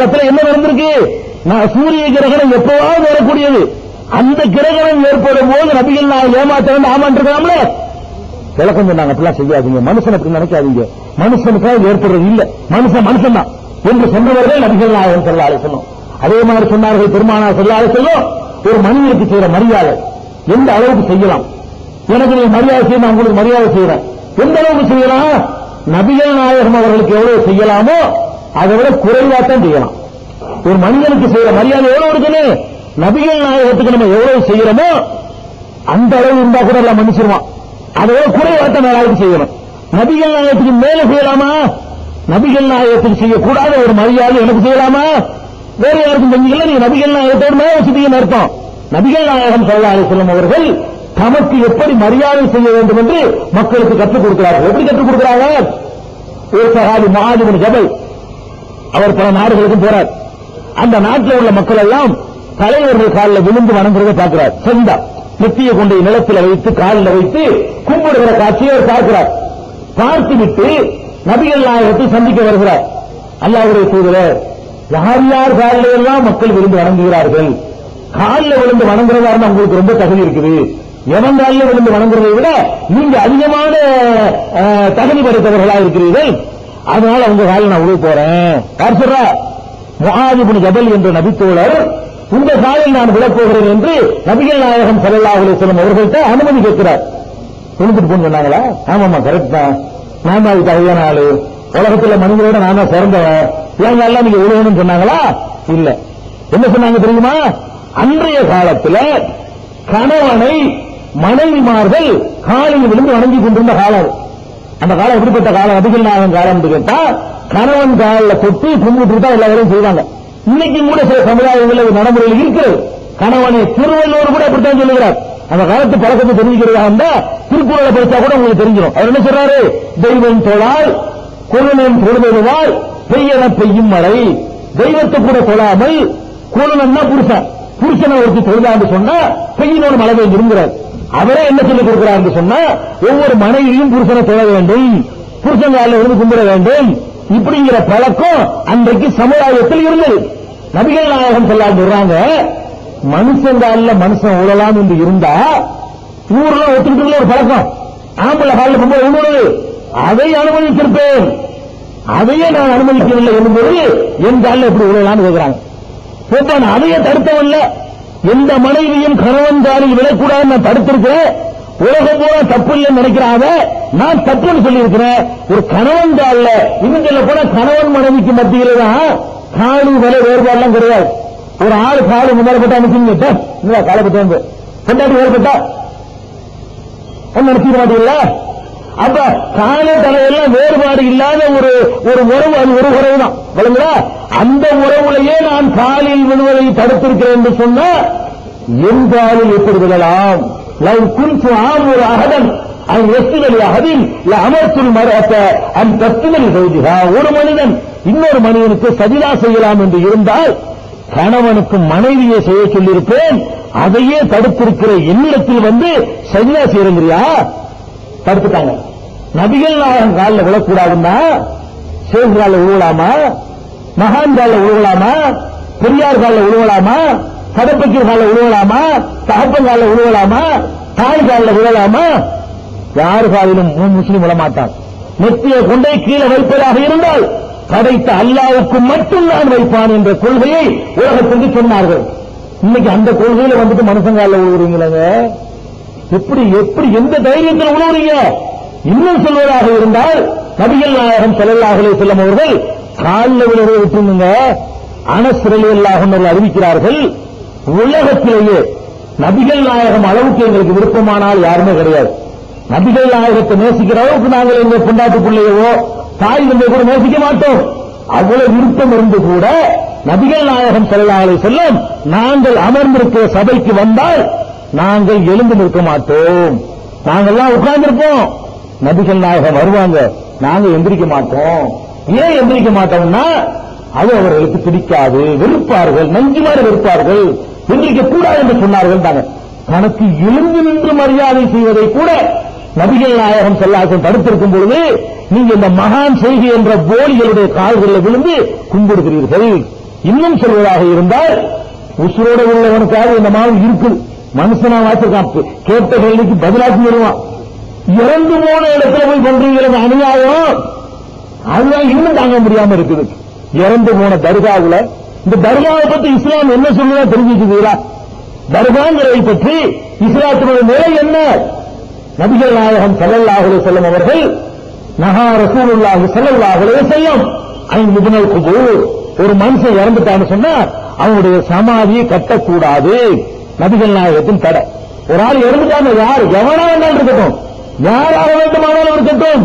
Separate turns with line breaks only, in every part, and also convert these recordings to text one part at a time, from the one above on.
என்ன நடந்திருக்கு? நான் சூரிய கிரகணம் எப்பவாவது வரக்கூடியது. அந்த கிரகணம் ஏற்படும் போது நபிகள் நான் ஏமாத்த வந்து ஆமாண்டிருக்கலாம்ல விளக்கம் சொன்னாங்க அப்படிலாம் செய்யாதீங்க. மனுஷன் அப்படி நினைக்காதீங்க. மனுஷனுக்காக ஏற்படுறது இல்ல. மனுஷன் மனுஷன் தான் என்று சொன்னவர்கள் நபிகள் நாயகம் செல்லாலே அழைக்கணும் அதே மாதிரி சொன்னார்கள் பெருமானா செல்லாலே சொல்லும் ஒரு மனிதனுக்கு செய்யற மரியாதை எந்த அளவுக்கு செய்யலாம்? எனக்கு நீ மரியாதை செய்ய நான் உங்களுக்கு மரியாதை செய்யறேன் எந்த அளவுக்கு செய்யலாம்? நபிகள் நாயகம் அவர்களுக்கு எவ்வளவு செய்யலாமோ அதை விட குறைவாத்தான் செய்யலாம். ஒரு மனிதனுக்கு செய்யற மரியாதை எவ்வளவு இருக்குன்னு? நபிகள் நாயகத்துக்கு நம்ம எவ்வளவு செய்யறோமோ அந்த அளவு இருந்தா கூட எல்லாம் மன்னிச்சிருவான். அதை விட குறைவாத்தான் மேலாளுக்கு செய்யணும். நபிகள் நாயகத்துக்கு மேல செய்யலாமா? நபிகள் நாயகத்துக்கு செய்யக்கூடாத ஒரு மரியாதை எனக்கு செய்யலாமா? வேற யாருக்கும் செஞ்சீங்களா நீங்க நபிகள் நாயகத்தோடு மேல வச்சுட்டீங்கன்னு அர்த்தம். நபிகள் நாயகம் சல்லா அலிஸ்லாம் அவர்கள் தமக்கு எப்படி மரியாதை செய்ய வேண்டும் என்று மக்களுக்கு கற்றுக் கொடுக்கிறார்கள். எப்படி கற்றுக் கொடுக்கிறார்கள் ஒரு சகாதி மகாதிபன் ஜபல் அவர் பல நாடுகளுக்கும் போறார். அந்த நாட்டில் உள்ள மக்கள் எல்லாம் தலைவர்கள் காலில் விழுந்து வணங்குறதை பார்க்கிறார். செந்தா நெத்தியை கொண்டு நிலத்தில் வைத்து காலில் வைத்து கும்பிடுகிற காட்சியை அவர் பார்க்கிறார். பார்த்துவிட்டு நபிகள் நாயகத்தை சந்திக்க வருகிறார். அல்லாவுடைய தூதரர் யார் யார் காலில் எல்லாம் மக்கள் விழுந்து வணங்குகிறார்கள்? காலில் விழுந்து வணங்குறதா இருந்தா உங்களுக்கு ரொம்ப தகுதி இருக்குது. எவன் காலில் விழுந்து வணங்குறதை விட நீங்க அதிகமான அஹ், தகுதி படைத்தவர்களா இருக்கிறீர்கள்? அதனால உங்க காலில் நான் உழுவு போறேன். யார் சொல்றா? முஹாஜிபின் ஜபல் என்ற நபித்தோழர் உங்க காலில் நான் விழப் போகிறேன் என்று நபிகள் நாயகம் ஸல்லல்லாஹு அலைஹி அவர்கள்ட்ட அனுமதி கேட்கிறார். விழுந்துட்டு போன்னு சொன்னாங்களா? ஆமாமா கரெக்ட் தான். நான் தான் அதுக்கு தகுதியான ஆளு. உலகத்துல மனிதரோட நான் தான் சிறந்தவன். ஏன் எல்லாம் நீங்க விழுவணும்னு சொன்னாங்களா? இல்ல. என்ன சொன்னாங்க தெரியுமா? அன்றைய காலத்துல கணவனை மனைவிமார்கள் காலில் விழுந்து வணங்கி கொண்டிருந்த காலம். அந்த காலம் எப்படிப்பட்ட காலம்? அதிகள் நாயகம் காலம் என்று கேட்டா கணவன் காலில் தொட்டு கும்பிட்டு தான் எல்லாரும் செய்வாங்க. இன்னைக்கு கூட சில சமுதாயங்களில் நடைமுறையில் இருக்கிறது. கணவனை திருவள்ளுவர் கூட அப்படித்தான் சொல்லுகிறார். அந்த காலத்து பழக்கத்தை தெரிவிக்கிறதா இருந்தா திருக்குறளை படிச்சா கூட உங்களுக்கு தெரிஞ்சிடும் அவர் என்ன சொல்றாரு? தெய்வம் தொழால் குருணன் தொழுதுவால் பெய்யன பெய்யும் மழை. தெய்வத்தை கூட தொழாமல் தான் புருஷன். புருஷனை ஒருத்தி தொழுதான்னு சொன்னா பெய்யினோடு மழை பெய்ஞ்சிருங்கிறார். அவரே என்ன சொல்லிக் கொடுக்கிறார் சொன்னா ஒவ்வொரு மனைவியும் புருஷனை தொழ வேண்டும் புருஷன் காலில் இருந்து கும்பிட வேண்டும். இப்படிங்கிற பழக்கம் அன்றைக்கு சமுதாயத்தில் இருந்தது. நபிகள் நாயகம் சொல்லாம சொல்றாங்க மனுஷன் காலில் மனுஷன் உழலாம் என்று இருந்தா ஊர்ல ஒத்துக்கிட்டு ஒரு பழக்கம். ஆம்பளை காலில் கும்பிட உணவு அதை அனுமதித்திருப்பேன். அதையே நான் அனுமதிக்கவில்லை என்பது என் காலில் எப்படி உழலாம்னு கேட்கிறாங்க இப்ப நான் அதையே தடுத்தவல்ல எந்த மனைவியும் கணவன் காலில் விழக்கூடாதுன்னு நான் தடுத்திருக்கிறேன். உலகம் போல தப்பு இல்லைன்னு நினைக்கிறாங்க நான் தப்புன்னு சொல்லியிருக்கிறேன். ஒரு கணவன் காலில் இன்னும் சொல்ல கணவன் மனைவிக்கு மத்தியில தான் காலி விலை வேறுபாடுலாம் கிடையாது. ஒரு ஆள் காலு முன்னால போட்டா நினைச்சுங்க இல்ல காலை வந்து? கொண்டாடி வேறுபட்டா ஒன்னு நினைச்சிக்க மாட்டீங்களா? அப்ப கால தலையெல்லாம் வேறுபாடு இல்லாத ஒரு ஒரு உறவு அது ஒரு உறவு தான் விளங்குதா? அந்த உறவுலையே நான் காலில் விழுவதை தடுத்திருக்கிறேன் என்று சொன்னா என் காலில் எப்படி விழலாம்? லவ் ஆம் ஒரு அகதன். அவன் எஸ்துதல் அகதில் அமர்த்துல் மரத்த அன் தத்துதல் செய்திகா ஒரு மனிதன் இன்னொரு மனிதனுக்கு சதிலா செய்யலாம் என்று இருந்தால் கணவனுக்கு மனைவியை செய்ய சொல்லியிருப்பேன். அதையே தடுத்திருக்கிற என்னிடத்தில் வந்து சஜிதா செய்யறங்கிறியா? தடுத்துட்டாங்க. நபிகள் நாயகம் காலில் விழக்கூடாதுன்னா சேகு காலில் உழுவலாமா மகான் காலில் உழுவலாமா பெரியார் காலில் உழுவலாமா கடப்பக்கீர் காலில் உழுவலாமா தகப்பன் காலில் உழுவலாமா தாய் காலில் விழலாமா யார் காலிலும் முஸ்லீம் விழமாட்டான் நெத்தியை கொண்டே கீழே வைப்பதாக இருந்தால் படைத்த அல்லாவுக்கு மட்டும் நான் வைப்பான் என்ற கொள்கையை உலகத்திற்கு சொன்னார்கள். இன்னைக்கு அந்த கொள்கையில வந்துட்டு மனுஷங்கால காலில் எப்படி எப்படி எந்த தைரியத்தில் உழுவுறீங்க இன்னும் சொல்வதாக இருந்தால் நபிகள் நாயகம் ஸல்லல்லாஹு செல்லும் அவர்கள் காலில் விழுவதை விட்டுருங்க அனஸ் ரலியல்லாஹு அறிவிக்கிறார்கள் உலகத்திலேயே நபிகள் நாயகம் அளவுக்கு எங்களுக்கு விருப்பமானால் யாருமே கிடையாது. நபிகள் நாயகத்தை நேசிக்கிற அளவுக்கு நாங்கள் எங்க கொண்டாட்டு பிள்ளையவோ தாய் தந்தை கூட நேசிக்க மாட்டோம். அவ்வளவு விருப்பம் இருந்து கூட நபிகள் நாயகம் ஸல்லல்லாஹு செல்லும் நாங்கள் அமர்ந்திருக்கிற சபைக்கு வந்தால் நாங்கள் எழுந்து நிற்க மாட்டோம். நாங்கெல்லாம் உட்கார்ந்திருப்போம். நபிகள் நாயகம் வருவாங்க. நாங்க எந்திரிக்க மாட்டோம். ஏன் எந்திரிக்க மாட்டோம்னா அது அவர்களுக்கு பிடிக்காது. வெறுப்பார்கள். நஞ்சுமாறு வெறுப்பார்கள். எந்திரிக்க கூடாது என்று சொன்னார்கள் தாங்க தனக்கு எழுந்து நின்று மரியாதை செய்வதை கூட நபிகள் நாயகம் செல்லாசன் தடுத்திருக்கும் பொழுது நீங்க இந்த மகான் செய்கை என்ற போலிகளுடைய கால்களில் விழுந்து கும்பிடுகிறீர்கள். இன்னும் சொல்வதாக இருந்தால் உசுரோட உள்ளவனுக்காக இந்த மாதிரி இருக்குது மனுஷனா வாசிருக்கான் கேட்ட கேள்விக்கு பதிலாக்கி வருவான் இறந்து போன இடத்துல போய் பண்றீங்கிறது அநியாயம். அதுதான் இன்னும் தாங்க முடியாம இருக்குது. இறந்து போன தர்காவுல இந்த தர்காவை பத்தி இஸ்லாம் என்ன சொல்லுதா தெரிஞ்சுக்கிறீங்களா தர்காங்கிறதை பற்றி இஸ்லாத்தினுடைய நிலை என்ன? நபிகள் நாயகம் ஸல்லல்லாஹு செல்லும் அவர்கள் நகா ரசூலுல்லாஹி ஸல்லல்லாஹு செய்யும் ஐந்து இப்னல் ஒரு மனுஷன் இறந்துட்டான்னு சொன்னா அவனுடைய சமாதியை கட்டக்கூடாது. நபிகள் நாயகத்தின் தடை. ஒரு ஆள் இறந்துட்டாங்க யார்? எவனா வேண்டாம் இருக்கட்டும். யாராக வேண்டுமானாலும் இருக்கட்டும்.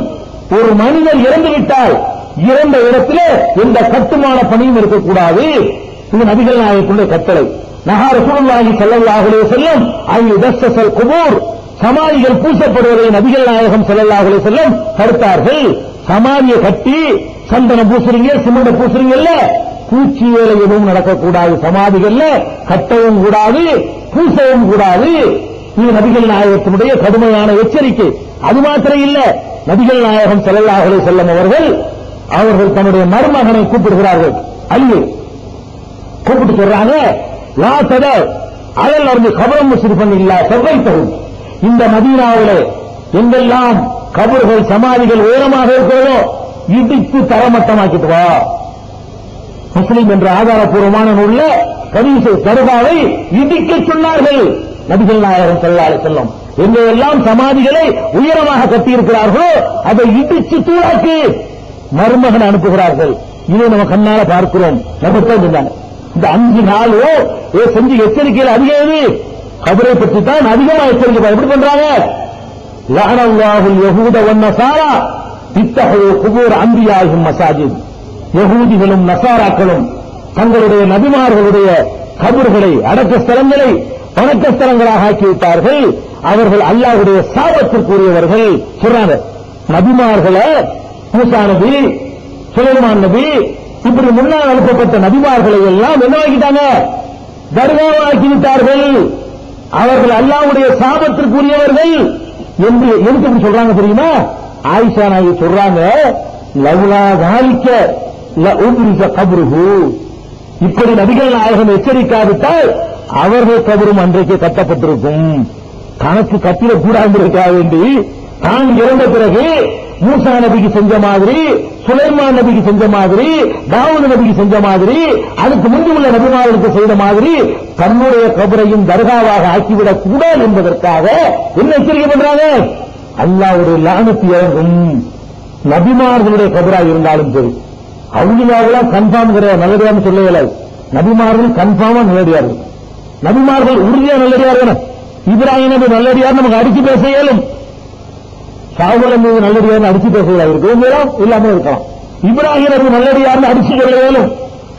ஒரு மனிதர் இறந்து விட்டால் இறந்த இடத்துல எந்த கட்டுமான பணியும் இருக்கக்கூடாது. இது நபிகள் நாயக்குடைய கட்டளை. நகா ரசூலுல்லாஹி ஸல்லல்லாஹு செல்லும் வஸல்லம் ஐ யுதஸ்ஸல் குபூர். சமாதிகள் பூசப்படுவதை நபிகள் நாயகம் செல்லல்லாகலே செல்லும் கருத்தார்கள் தடுத்தார்கள். சமாதியை கட்டி சந்தனம் பூசுறீங்க சிமெண்ட பூசுறீங்கல்ல பூச்சி வேலை எதுவும் நடக்கக்கூடாது. சமாதிகள்ல கட்டவும் கூடாது பூசவும் கூடாது. இது நபிகள் நாயகத்தினுடைய கடுமையான எச்சரிக்கை. அது மாத்திரம் இல்ல. நபிகள் நாயகம் ஸல்லல்லாஹு செல்லும் அவர்கள் அவர்கள் தன்னுடைய மருமகனை கூப்பிடுகிறார்கள். அல்லி கூப்பிட்டு சொல்றாங்க லா தட அயல் அருந்து கபரம் இல்ல இல்லா செவ்வைத்தவும் இந்த மதீனாவிலே எங்கெல்லாம் கபர்கள் சமாதிகள் உயரமாக இருக்கிறதோ இடித்து தரமட்டமாக்கிட்டு வா. முஸ்லீம் என்ற ஆதாரப்பூர்வமான நூல்ல கரீசை தருபாவை இடிக்க சொன்னார்கள். நபிகள் நாயகம் செல்லாலே செல்லும் எங்கெல்லாம் சமாதிகளை உயரமாக கட்டியிருக்கிறார்களோ அதை இடிச்சு தூளாக்கி மருமகன் அனுப்புகிறார்கள். இதை நம்ம கண்ணால பார்க்கிறோம். நமக்கு இந்த அஞ்சு நாளோ ஏ செஞ்சு எச்சரிக்கையில் அதிகமே கபரை பற்றி தான் அதிகமா எச்சரிக்கை. எப்படி பண்றாங்க? லஅனல்லாஹுல் யஹூத வன் இத்தகைய குபூர் அம்பியாகும் மசாஜித். யகூதிகளும் நசாராக்களும் தங்களுடைய நபிமார்களுடைய கபர்களை அடக்க ஸ்தலங்களை வணக்க ஸ்தலங்களாக ஆக்கிவிட்டார்கள் அவர்கள் அல்லாஹுடைய சாபத்திற்குரியவர்கள். சொல்றாங்க நபிமார்களை மூசா நபி சுலைமான் நபி இப்படி முன்னால் அனுப்பப்பட்ட நபிமார்களை எல்லாம் என்னவாக்கிட்டாங்க தர்காவாக்கி விட்டார்கள் அவர்கள் அல்லாவுடைய சாபத்திற்குரியவர்கள் என்று எதுக்கு சொல்றாங்க தெரியுமா? ஆயிஷா நாயகி சொல்றாங்க லவ்லா தாலிக்க லஉப்ரிஸ கப்ருஹு. இப்படி நபிகள் நாயகம் எச்சரிக்காவிட்டால் அவர்கள் கபரும் அன்றைக்கு கட்டப்பட்டிருக்கும். தனக்கு கட்டிட கூடாந்திருக்கா வேண்டி தான் இறந்த பிறகு மூசா நபிக்கு செஞ்ச மாதிரி சுலைமான் நபிக்கு செஞ்ச மாதிரி தாவூது நபிக்கு செஞ்ச மாதிரி அதுக்கு முன்பு உள்ள நபிமார்களுக்கு செய்த மாதிரி தன்னுடைய கபரையும் தர்காவாக ஆக்கிவிடக் கூடாது என்பதற்காக என்ன எச்சரிக்கை பண்றாங்க? அல்லாவுடைய லானத்து இறங்கும். நபிமார்களுடைய கபரா இருந்தாலும் சரி. அவங்களாவெல்லாம் கன்ஃபார்ம் கிடையாது நல்லடியார்னு சொல்லவில்லை நபிமார்கள் கன்ஃபார்மா நல்லடியார்கள் நபிமார்கள் உறுதியா நல்லடியார்கள் இப்ராஹிம் நபி நல்லடியார் நமக்கு அடிச்சு பேச இயலும் சாகுல மீது நல்லடியார் அடிச்சு பேசலாம் இருக்கலாம் இல்லாம இருக்கலாம். இப்ராஹிம் நபி நல்லடியார் அடிச்சு சொல்ல இயலும்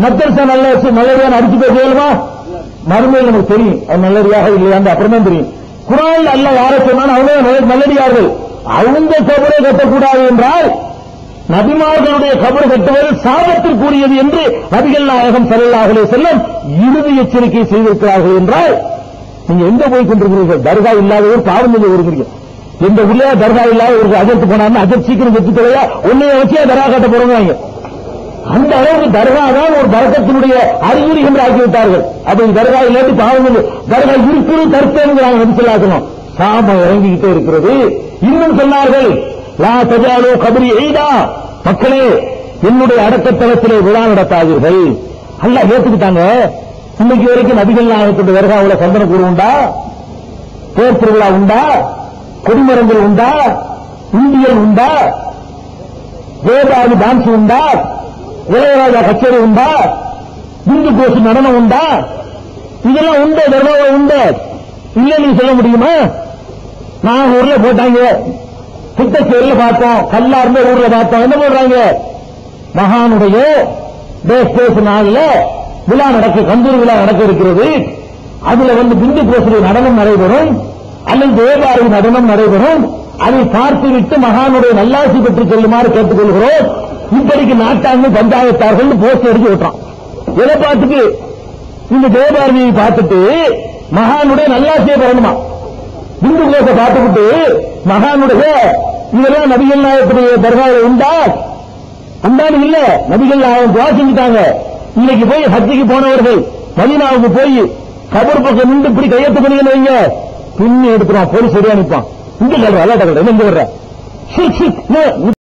மத்தர்சா நல்ல நல்லடியார் அடிச்சு பேச இயலுமா மறுமையில் நமக்கு தெரியும் அது நல்லடியாக இல்லையாண்டு அப்புறம் தெரியும். குரான் அல்ல யாரை சொன்னால் அவங்க நல்லடியார்கள் அவங்க கபரை கட்டக்கூடாது என்றால் நபிமார்களுடைய கபர் கட்டுவது சாபத்திற்குரியது என்று நபிகள் நாயகம் ஸல்லல்லாஹு செல்லும் இறுதி எச்சரிக்கை செய்திருக்கிறார்கள் என்றால் நீங்க எங்க போய் கொண்டிருக்கிறீர்கள்? தர்கா இல்லாத ஒரு பாவம் நீங்க வருகிறீங்க எந்த உள்ளே தர்கா இல்லாத ஒரு அஜர்த்து போனாருன்னா அஜர் சீக்கிரம் வெற்றி தொலையா உன்னைய வச்சே தர்கா கட்ட போறவங்க அந்த அளவுக்கு தர்கா தான் ஒரு பரக்கத்தினுடைய அறிகுறி என்று ஆக்கிவிட்டார்கள். அப்ப தர்கா இல்லாட்டி பாவம் தர்கா இருக்கிறது கருத்தேங்கிறாங்க வந்து சொல்லாக்கணும் சாபம் இறங்கிக்கிட்டே இருக்கிறது. இன்னும் சொன்னார்கள் லா தஜாலோ கபரி எய்தா மக்களே என்னுடைய அடக்கத்தலத்திலே விழா நடத்தாதீர்கள். அல்ல ஏத்துக்கிட்டாங்க. இன்னைக்கு வரைக்கும் நபிகள் நாயகத்துடைய தர்காவுல சந்தன கூறு உண்டா? பேர் திருவிழா உண்டா? கொடிமரங்கள் உண்டா? இந்தியன் உண்டா? வேதாதி டான்ஸ் உண்டா? இளையராஜா கச்சேரி உண்டா? இந்து கோஷி நடனம் உண்டா? இதெல்லாம் உண்டு தர்மாவை உண்டு. இல்ல நீ சொல்ல முடியுமா? நான் ஊர்ல போட்டாங்க. புத்தச்சேரியில பார்த்தோம். கல்லார்ந்த ஊர்ல பார்த்தோம். என்ன போடுறாங்க? மகானுடைய தேஸ் பேசு நாளில் விழா நடக்க கந்தூர் விழா நடக்க இருக்கிறது. அதுல வந்து பிந்து கோசுடைய நடனம் நடைபெறும். அல்லது தேவாரி நடனம் நடைபெறும். அதை பார்த்துவிட்டு மகானுடைய நல்லாசி பெற்று செல்லுமாறு கேட்டுக்கொள்கிறோம். இப்படிக்கு நாட்டாங்க பஞ்சாயத்தார்கள் போஸ்ட் அடிச்சு விட்டான் எதை பார்த்துட்டு? இந்த தேவாரியை பார்த்துட்டு மகானுடைய நல்லாசியை பெறணுமா? இந்து கோஷ பார்த்துக்கிட்டு மகானுடைய இதெல்லாம் நபிகள் நாயகத்துடைய தர்காவில் உண்டா? உண்டானு இல்ல. நபிகள் நாயகம் துவா செஞ்சுட்டாங்க. இன்னைக்கு போய் ஹஜ்ஜிக்கு போனவர்கள் மதினாவுக்கு போய் கபர் பக்கம் நின்று இப்படி கையெழுத்து பண்ணீங்கன்னு வைங்க. பின்னி எடுத்துருவான் போலீஸ் சரியா நிற்பான் இங்க சொல்ற அல்லாட்ட கல்ற இங்க வர்ற.